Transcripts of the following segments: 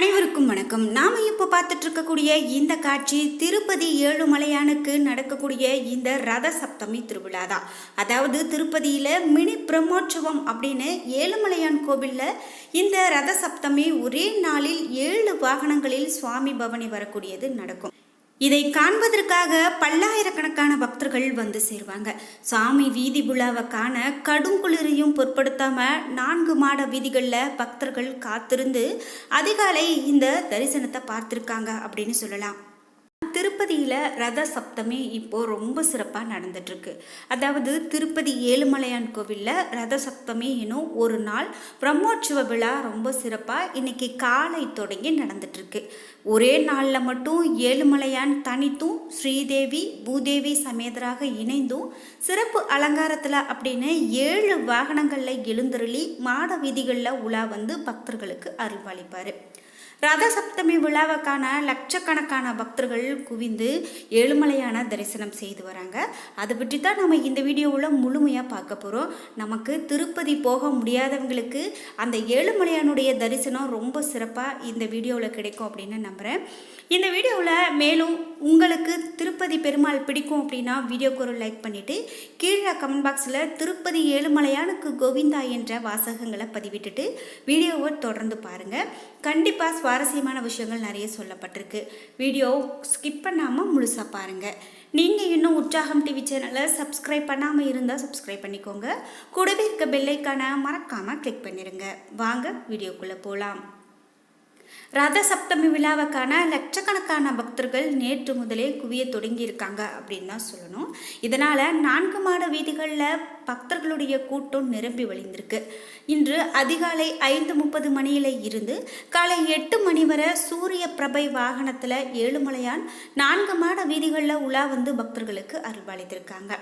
அனைவருக்கும் வணக்கம். நாம் இப்போ பார்த்துட்டு இருக்கக்கூடிய இந்த காட்சி திருப்பதி ஏழுமலையானுக்கு நடக்கக்கூடிய இந்த ரத சப்தமி திருவிழா தான் அதாவது திருப்பதியில் மினி பிரம்மோற்சவம் அப்படின்னு ஏழுமலையான் கோவிலில் இந்த ரத சப்தமி ஒரே நாளில் ஏழு வாகனங்களில் சுவாமி பவனி வரக்கூடியது நடக்கும். இதை காண்பதற்காக பல்லாயிரக்கணக்கான பக்தர்கள் வந்து சேருவாங்க. சாமி வீதி விழாவை காண கடும் குளிரையும் பொருட்படுத்தாம நான்கு மாட வீதிகளில் பக்தர்கள் காத்திருந்து அதிகாலை இந்த தரிசனத்தை பார்த்துருக்காங்க அப்படின்னு சொல்லலாம். திருப்பதியில் ரத சப்தமி இப்போது ரொம்ப சிறப்பாக நடந்துட்டுருக்கு. அதாவது திருப்பதி ஏழுமலையான் கோவிலில் ரத சப்தமி எனும் ஒரு நாள். பிரம்மோற்சவ விழா ரொம்ப சிறப்பாக இன்னைக்கு காலை தொடங்கி நடந்துட்டுருக்கு. ஒரே நாளில் மட்டும் ஏழுமலையான் தனித்தும் ஸ்ரீதேவி பூதேவி சமேதராக இணைந்தும் சிறப்பு அலங்காரத்தில் அப்படின்னு ஏழு வாகனங்களில் எழுந்தருளி மாட வீதிகளில் உலா வந்து பக்தர்களுக்கு அருள்பாலிப்பார் ரத சப்தமி லட்சக்கணக்கான பக்தர்கள் குவிந்து ஏழுமலையான தரிசனம் செய்து வராங்க. அதை பற்றி தான் நம்ம இந்த வீடியோவில் முழுமையாக பார்க்க போகிறோம் நமக்கு திருப்பதி போக முடியாதவங்களுக்கு அந்த ஏழுமலையானுடைய தரிசனம் ரொம்ப சிறப்பாக இந்த வீடியோவில் கிடைக்கும் அப்படின்னு நம்புகிறேன் இந்த வீடியோவில் மேலும் உங்களுக்கு திருப்பதி பெருமாள் பிடிக்கும் அப்படின்னா வீடியோக்கு ஒரு லைக் பண்ணிவிட்டு கீழே கமெண்ட் பாக்ஸில் திருப்பதி ஏழுமலையானுக்கு கோவிந்தா என்ற வாசகங்களை பதிவிட்டுட்டு வீடியோவை தொடர்ந்து பாருங்கள் கண்டிப்பாக சுவாரஸ்யமான விஷயங்கள் நிறைய சொல்லப்பட்டிருக்கு. வீடியோ ஸ்கிப் பண்ணாமல் முழுசாக பாருங்கள் நீங்கள் இன்னும் உற்சாகம் டிவி சேனலை சப்ஸ்கிரைப் பண்ணாமல் இருந்தால் சப்ஸ்கிரைப் பண்ணிக்கோங்க. கூடவே இருக்க பெல்லைக்கான மறக்காமல் கிளிக் பண்ணிடுங்க வாங்க வீடியோக்குள்ளே போகலாம் ரத சப்தமி விழாவுக்கான லட்சக்கணக்கான பக்தர்கள் நேற்று முதலே குவிய தொடங்கியிருக்காங்க அப்படின்னு தான் சொல்லணும். இதனால் நான்கு மாட வீதிகளில் பக்தர்களுடைய கூட்டம் நிரம்பி வழிந்திருக்கு. இன்று அதிகாலை ஐந்து முப்பது மணியில் இருந்து காலை எட்டு மணி வரை சூரிய பிரபை வாகனத்தில் ஏழுமலையான் நான்கு மாட வீதிகளில் உலா வந்து பக்தர்களுக்கு அருள்பாலித்திருக்காங்க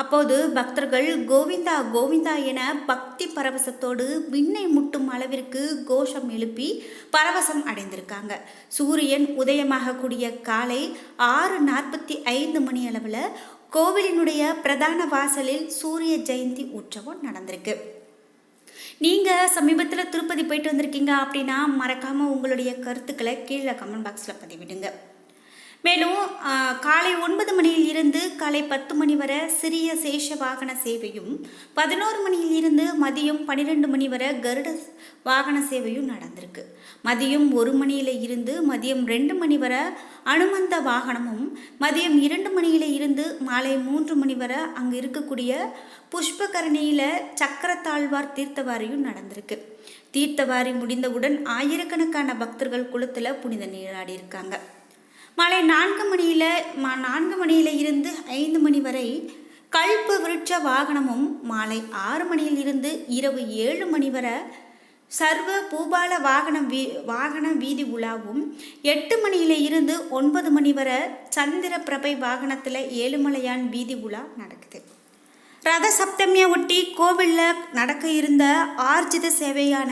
அப்போது பக்தர்கள் கோவிந்தா கோவிந்தா என பக்தி பரவசத்தோடு விண்ணை முட்டும் அளவிற்கு கோஷம் எழுப்பி பரவசம் அடைந்திருக்காங்க. சூரியன் உதயமாகக்கூடிய காலை ஆறு நாற்பத்தி ஐந்து மணி அளவில் கோவிலினுடைய பிரதான வாசலில் சூரிய ஜெயந்தி உற்சவம் நடந்திருக்கு. நீங்கள் சமீபத்தில் திருப்பதி போயிட்டு வந்திருக்கீங்க அப்படின்னா மறக்காமல் உங்களுடைய கருத்துக்களை கீழே கமெண்ட் பாக்ஸில் பதிவிடுங்க. மேலும் காலை ஒன்பது மணியில் இருந்து காலை பத்து மணி வரை சிறிய சேஷ வாகன சேவையும் பதினோரு மணியில் இருந்து மதியம் பன்னிரெண்டு மணி வரை கருட வாகன சேவையும் நடந்திருக்கு. மதியம் ஒரு மணியில் இருந்து மதியம் ரெண்டு மணி வரை அனுமந்த வாகனமும் மதியம் இரண்டு மணியில் இருந்து மாலை மூன்று மணி வரை அங்கே இருக்கக்கூடிய புஷ்பகரணியில் சக்கரத்தாழ்வார் தீர்த்தவாரியும் நடந்திருக்கு. தீர்த்தவாரி முடிந்தவுடன் ஆயிரக்கணக்கான பக்தர்கள் குளத்தில் புனித நீராடி இருக்காங்க. மாலை நான்கு மணியில் மா நான்கு மணியில் இருந்து ஐந்து மணி வரை கல்ப விருட்ச வாகனமும் மாலை ஆறு மணியில் இருந்து இரவு ஏழு மணி வரை சர்வ பூபால வாகன வீ வாகன வீதி உலாவும் எட்டு மணியில் இருந்து ஒன்பது மணி வரை சந்திர பிரபை வாகனத்தில் ஏழுமலையான் வீதி உலா நடக்குது. ரத சப்தமியை ஒட்டி கோவிலில் நடக்க இருந்த ஆர்ஜித சேவையான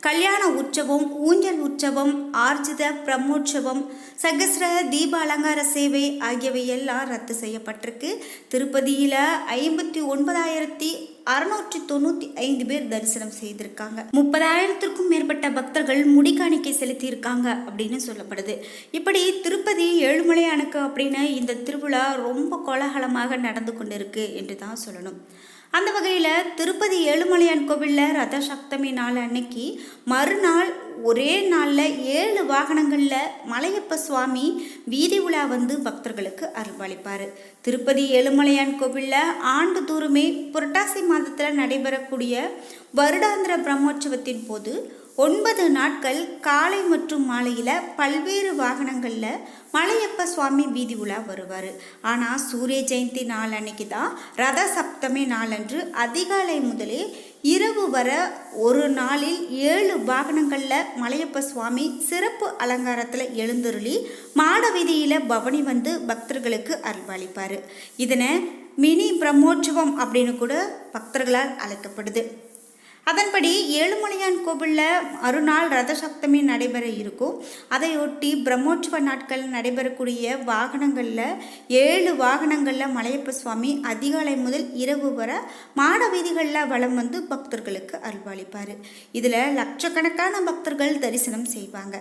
கல்யாண உற்சவம் ஊஞ்சல் உற்சவம் ஆர்ஜித பிரம்மோற்சவம் சகசிர தீப அலங்கார சேவை ஆகியவை எல்லாம் ரத்து செய்யப்பட்டிருக்கு. திருப்பதியில் ஐம்பத்தி ஒன்பதாயிரத்தி அறுநூற்றி தொண்ணூற்றி ஐந்து பேர் தரிசனம் செய்திருக்காங்க. முப்பதாயிரத்திற்கும் மேற்பட்ட பக்தர்கள் முடிக்காணிக்கை செலுத்தியிருக்காங்க அப்படின்னு சொல்லப்படுது. இப்படி திருப்பதி ஏழுமலையானுக்கு அப்படின்னு இந்த திருவிழா ரொம்ப கோலாகலமாக நடந்து கொண்டிருக்கு என்று தான் சொல்லணும். அந்த வகையில் திருப்பதி ஏழுமலையான் கோவிலில் ரத சப்தமி நாள் அன்னைக்கு மறுநாள் ஒரே நாளில் ஏழு வாகனங்களில் மலையப்ப சுவாமி வீதி உலா வந்து பக்தர்களுக்கு அருள்பாலிப்பார் திருப்பதி ஏழுமலையான் கோவிலில் ஆண்டு தூரமே புரட்டாசி மாதத்தில் நடைபெறக்கூடிய வருடாந்திர பிரம்மோற்சவத்தின் போது ஒன்பது நாட்கள் காலை மற்றும் மாலையில் பல்வேறு வாகனங்களில் மலையப்ப சுவாமி வீதி உலா வருவார். ஆனால் சூரிய ஜெயந்தி நாள் அன்னைக்கு தான் ரத சப்தமி நாளன்று அதிகாலை முதலே இரவு வர ஒரு நாளில் ஏழு வாகனங்களில் மலையப்ப சுவாமி சிறப்பு அலங்காரத்தில் எழுந்தருளி மாட வீதியில் பவனி வந்து பக்தர்களுக்கு அருள்பாலிப்பார் இதனை மினி பிரம்மோற்சவம் அப்படின்னு கூட பக்தர்களால் அழைக்கப்படுது. அதன்படி ஏழுமலையான் கோவிலில் மறுநாள் ரத சப்தமி நடைபெற இருக்கும். அதையொட்டி பிரம்மோற்சவ நாட்கள் நடைபெறக்கூடிய வாகனங்களில் ஏழு வாகனங்களில் மலையப்ப சுவாமி அதிகாலை முதல் இரவு வர மாட வீதிகளில் வலம் வந்து பக்தர்களுக்கு அருள்வாளிப்பார். இதில் லட்சக்கணக்கான பக்தர்கள் தரிசனம் செய்வாங்க.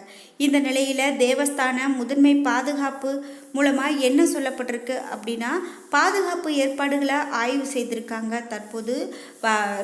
இந்த நிலையில் தேவஸ்தான முதன்மை பாதுகாப்பு மூலமாக என்ன சொல்லப்பட்டிருக்கு அப்படின்னா பாதுகாப்பு ஏற்பாடுகளை ஆய்வு செய்திருக்காங்க. தற்போது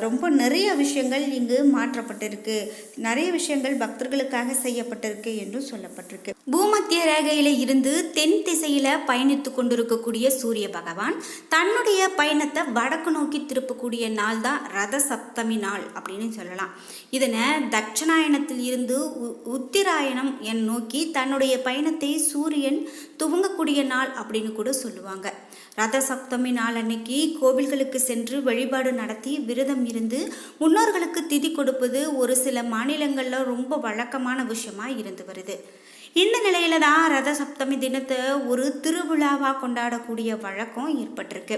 ரொம்ப நிறைய விஷயங்கள் இங்கு மாற்றப்பட்டிருக்கு. நிறைய விஷயங்கள் பக்தர்களுக்காக செய்யப்பட்டிருக்கு என்றும் சொல்லப்பட்டிருக்கு. பூமத்திய ரேகையில இருந்து தென் திசையில பயணித்து கொண்டிருக்கக்கூடிய சூரிய பகவான் தன்னுடைய பயணத்தை வடக்கு நோக்கி திருப்பக்கூடிய நாள் தான் ரத சப்தமி நாள் அப்படின்னு சொல்லலாம். இதனை தட்சணாயணத்தில் இருந்து உ- உத்திராயணம் என் நோக்கி தன்னுடைய பயணத்தை சூரியன் துவங்கக்கூடிய நாள் அப்படின்னு கூட சொல்லுவாங்க. ரத சப்தமி நாள் அன்னைக்கு கோவில்களுக்கு சென்று வழிபாடு நடத்தி விரதம் இருந்து முன்னோர்களுக்கு திதி கொடுப்பது ஒரு சில மாநிலங்களில் ரொம்ப வழக்கமான விஷயமா இருந்து வருது. இந்த நிலையில தான் ரத சப்தமி தினத்தை ஒரு திருவிழாவாக கொண்டாடக்கூடிய வழக்கம் ஏற்பட்டிருக்கு.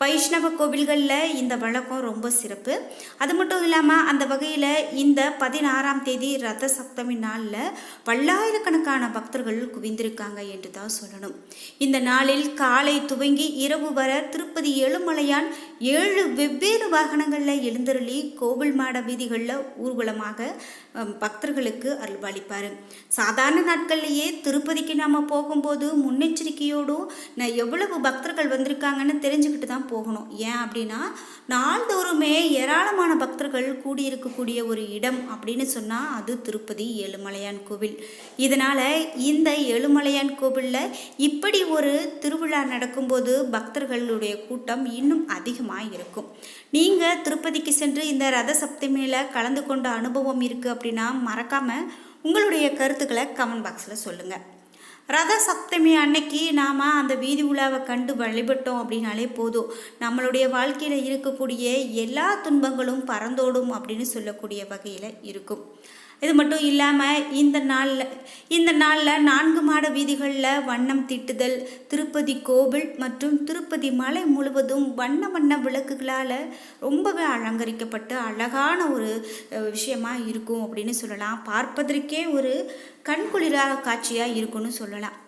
வைஷ்ணவ கோவில்களில் இந்த வழக்கம் ரொம்ப சிறப்பு. அது மட்டும் இல்லாமல் அந்த வகையில் இந்த பதினாறாம் தேதி ரத சப்தமி நாளில் பல்லாயிரக்கணக்கான பக்தர்கள் குவிந்திருக்காங்க என்று தான் சொல்லணும். இந்த நாளில் காலை துவங்கி இரவு வர திருப்பதி ஏழுமலையான் ஏழு வெவ்வேறு வாகனங்களில் எழுந்தருளி கோவில் மாட வீதிகளில் ஊர்வலமாக பக்தர்களுக்கு அருள்பாலிப்பார். சாதாரண நாட்கள்லேயே திருப்பதிக்கு நாம் போகும்போது முன்னெச்சரிக்கையோடும் நான் எவ்வளவு பக்தர்கள் வந்திருக்காங்கன்னு தெரிஞ்சுக்கிட்டு தான் போகணும். ஏன் அப்படின்னா நாள்தோறுமே ஏராளமான பக்தர்கள் கூடியிருக்கக்கூடிய ஒரு இடம் அப்படின்னு சொன்னால் அது திருப்பதி ஏழுமலையான் கோவில். இதனால் இந்த ஏழுமலையான் கோவிலில் இப்படி ஒரு திருவிழா நடக்கும்போது பக்தர்களுடைய கூட்டம் இன்னும் அதிகமாக இருக்கும். நீங்கள் திருப்பதிக்கு சென்று இந்த ரத சப்தமியில் கலந்து கொண்ட அனுபவம் இருக்குது அப்படின்னா மறக்காமல் உங்களுடைய கருத்துக்களை கமெண்ட் பாக்ஸில் சொல்லுங்கள் ரத சப்தமி அன்னைக்கு நாம் அந்த வீதி உலாவை கண்டு வழிபட்டோம் அப்படின்னாலே போதும். நம்மளுடைய வாழ்க்கையில் இருக்கக்கூடிய எல்லா துன்பங்களும் பறந்தோடும் அப்படின்னு சொல்லக்கூடிய வகையில் இருக்கும். இது மட்டும் இல்லாமல் இந்த நாளில் இந்த நாளில் நான்கு மாட வீதிகளில் வண்ணம் தீட்டுதல் திருப்பதி கோவில் மற்றும் திருப்பதி மலை முழுவதும் வண்ண வண்ண விளக்குகளால் ரொம்பவே அலங்கரிக்கப்பட்டு அழகான ஒரு விஷயமாக இருக்கும் அப்படின்னு சொல்லலாம். பார்ப்பதற்கே ஒரு கண்குளிராக காட்சியாக இருக்குன்னு சொல்லலாம்.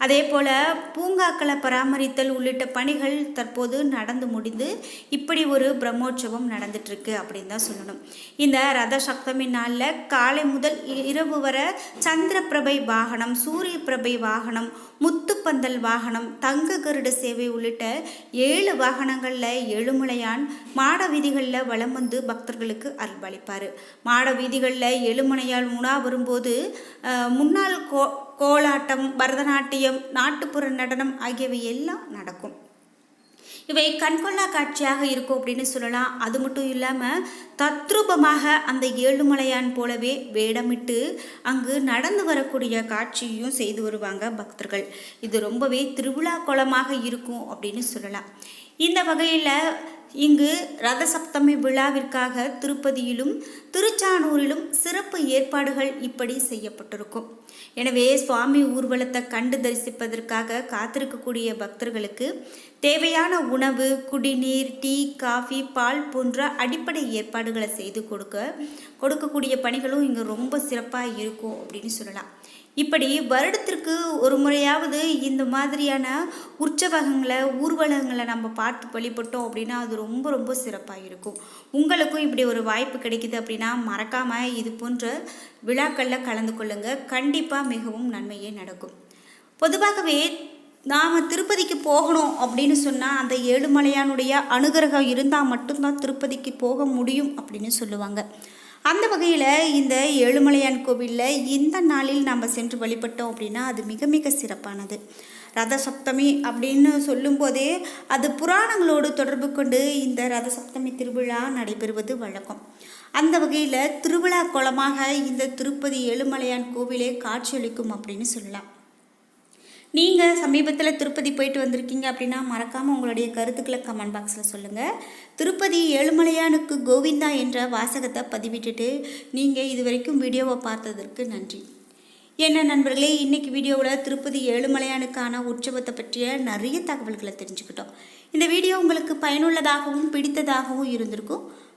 அதே போல் பூங்காக்களை பராமரித்தல் உள்ளிட்ட பணிகள் தற்போது நடந்து முடிந்து இப்படி ஒரு பிரம்மோற்சவம் நடந்துட்டுருக்கு அப்படின்னு தான் சொல்லணும். இந்த ரத சப்தமி நாளில் காலை முதல் இ- இரவு வர சந்திரபிரபை வாகனம் சூரிய பிரபை வாகனம் முத்துப்பந்தல் வாகனம் தங்க கருட சேவை உள்ளிட்ட ஏழு வாகனங்களில் எழுமலையான் மாட வீதிகளில் வலம் வந்து பக்தர்களுக்கு அருள்பளிப்பார். மாட வீதிகளில் எழுமலையால் உணா வரும்போது முன்னாள் கோ கோலாட்டம் பரதநாட்டியம் நாட்டுப்புற நடனம் ஆகியவை எல்லாம் நடக்கும். இவை கண்கொள்ளா காட்சியாக இருக்கும் அப்படின்னு சொல்லலாம். அது மட்டும் இல்லாமல் தத்ரூபமாக அந்த ஏழுமலையான் போலவே வேடமிட்டு அங்கு நடந்து வரக்கூடிய காட்சியும் செய்து வருவாங்க பக்தர்கள். இது ரொம்பவே திருவிழா கோலமாக இருக்கும் அப்படின்னு சொல்லலாம். இந்த வகையில் இங்கு ரத சப்தமி விழாவிற்காக திருப்பதியிலும் திருச்சானூரிலும் சிறப்பு ஏற்பாடுகள் இப்படி செய்யப்பட்டிருக்கும். எனவே சுவாமி ஊர்வலத்தை கண்டு தரிசிப்பதற்காக காத்திருக்கக்கூடிய பக்தர்களுக்கு தேவையான உணவு குடிநீர் டீ காஃபி பால் போன்ற அடிப்படை ஏற்பாடுகளை செய்து கொடுக்க கொடுக்கக்கூடிய பணிகளும் இங்கே ரொம்ப சிறப்பாக இருக்கும் அப்படின்னு சொல்லலாம். இப்படி வருடத்திற்கு ஒரு முறையாவது இந்த மாதிரியான உற்சவகங்களை ஊர்வலங்களை நம்ம பார்த்து வழிபட்டோம் அப்படின்னா அது ரொம்ப ரொம்ப சிறப்பாக இருக்கும். உங்களுக்கும் இப்படி ஒரு வாய்ப்பு கிடைக்குது அப்படின்னா மறக்காமல் இது போன்ற விழாக்களில் கலந்து கொள்ளுங்கள் கண்டிப்பாக மிகவும் நன்மையே நடக்கும். பொதுவாகவே நாம் திருப்பதிக்கு போகணும் அப்படின்னு சொன்னால் அந்த ஏழுமலையானுடைய அனுகிரகம் இருந்தால் மட்டும்தான் திருப்பதிக்கு போக முடியும் அப்படின்னு சொல்லுவாங்க. அந்த வகையில் இந்த ஏழுமலையான் கோவிலில் இந்த நாளில் நாம் சென்று வழிபட்டோம் அப்படின்னா அது மிக மிக சிறப்பானது. ரத சப்தமி அப்படின்னு சொல்லும்போதே அது புராணங்களோடு தொடர்பு கொண்டு இந்த ரத சப்தமி திருவிழா நடைபெறுவது வழக்கம். அந்த வகையில் திருவிழா கோலமாக இந்த திருப்பதி ஏழுமலையான் கோவிலே காட்சியளிக்கும் அப்படின்னு சொல்லலாம். நீங்கள் சமீபத்தில் திருப்பதி போயிட்டு வந்திருக்கீங்க அப்படின்னா மறக்காமல் உங்களுடைய கருத்துக்களை கமெண்ட் பாக்ஸில் சொல்லுங்கள் திருப்பதி ஏழுமலையானுக்கு கோவிந்தா என்ற வாசகத்தை பதிவிட்டுட்டு நீங்கள் இது வரைக்கும் வீடியோவை பார்த்ததற்கு நன்றி. என்ன நண்பர்களே இன்றைக்கி வீடியோவில் திருப்பதி ஏழுமலையானுக்கான உற்சவத்தை பற்றிய நிறைய தகவல்களை தெரிஞ்சுக்கிட்டோம். இந்த வீடியோ உங்களுக்கு பயனுள்ளதாகவும் பிடித்ததாகவும் இருந்திருக்கும்.